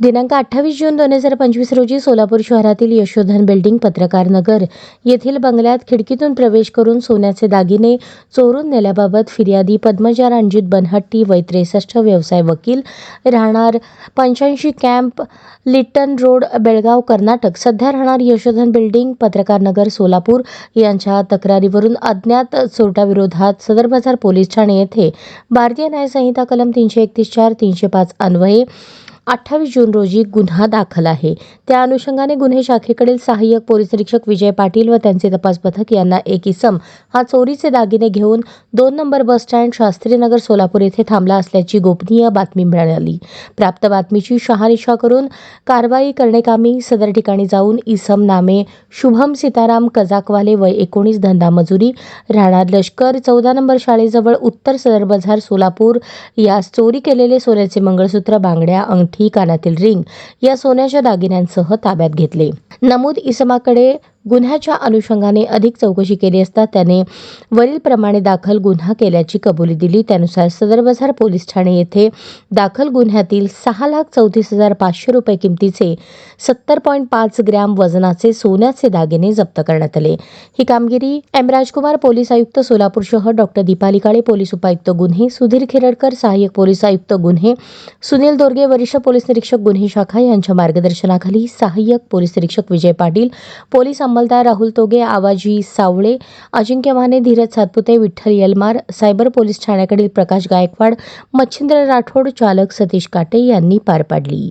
दिनांक अठ्ठावीस जून दोन हजार पंचवीस रोजी सोलापूर शहरातील यशोधन बिल्डिंग पत्रकार नगर येथील बंगल्यात खिडकीतून प्रवेश करून सोन्याचे दागिने चोरून नेल्याबाबत फिर्यादी पद्मजा रणजित बनहट्टी वय त्रेसष्ट व्यवसाय वकील राहणार पंच्याऐंशी camp Lytton road Belgaum Karnataka. सध्या राहणार यशोधन बिल्डिंग पत्रकार नगर सोलापूर यांच्या तक्रारीवरून अज्ञात चोरट्याविरोधात सदर बाजार पोलीस ठाणे येथे भारतीय न्यायसंहिता कलम तीनशे एकतीस चार तीनशे पाच अन्वये अठ्ठावीस जून रोजी गुन्हा दाखल आहे. त्या अनुषंगाने गुन्हे शाखेकडील सहाय्यक पोलीस निरीक्षक विजय पाटील व त्यांचे तपास पथक यांना एक इसम हा चोरीचे दागिने घेऊन दोन number bus stand Shastrinagar Solapur येथे थांबला असल्याची गोपनीय बातमी मिळाली. प्राप्त बातमीची शहानिशा करून कारवाई करण्याकामी सदर ठिकाणी जाऊन इसम नामे शुभम सीताराम कजाकवाले वय एकोणीस धंदा मजुरी राहणार लष्कर चौदा नंबर शाळेजवळ उत्तर सदर बाजार सोलापूर यास चोरी केलेले सोन्याचे मंगळसूत्र बांगड्या अंगठी कानातील रिंग या सोन्याच्या दागिन्यांसह ताब्यात घेतले. नमूद इसमाकडे गुन्ह्याच्या अनुषंगाने अधिक चौकशी केली असता त्याने वरीलप्रमाणे दाखल गुन्हा केल्याची कबुली दिली. त्यानुसार सदर बाजार पोलीस ठाणे येथे दाखल गुन्ह्यातील सहा लाख चौतीस हजार पाचशे रुपये किमतीचे सत्तर पॉईंट पाच ग्रॅम वजनाचे सोन्याचे दागिने जप्त करण्यात आले. ही कामगिरी एम. राजकुमार पोलीस आयुक्त सोलापूर शहर डॉक्टर दीपाली काळे पोलीस उपायुक्त गुन्हे सुधीर खिरडकर सहाय्यक पोलीस आयुक्त गुन्हे सुनील दोरगे वरिष्ठ पोलीस निरीक्षक गुन्हे शाखा यांच्या मार्गदर्शनाखाली सहाय्यक पोलीस निरीक्षक विजय पाटील पोलीस अंमलदार राहुल तोगे आवाजी सावळे अजिंक्य माने धीरज सातपुते विठ्ठल यलमार सायबर पोलीस ठाण्याकडील प्रकाश गायकवाड मच्छिंद्र राठोड चालक सतीश काटे यांनी पार पाडली.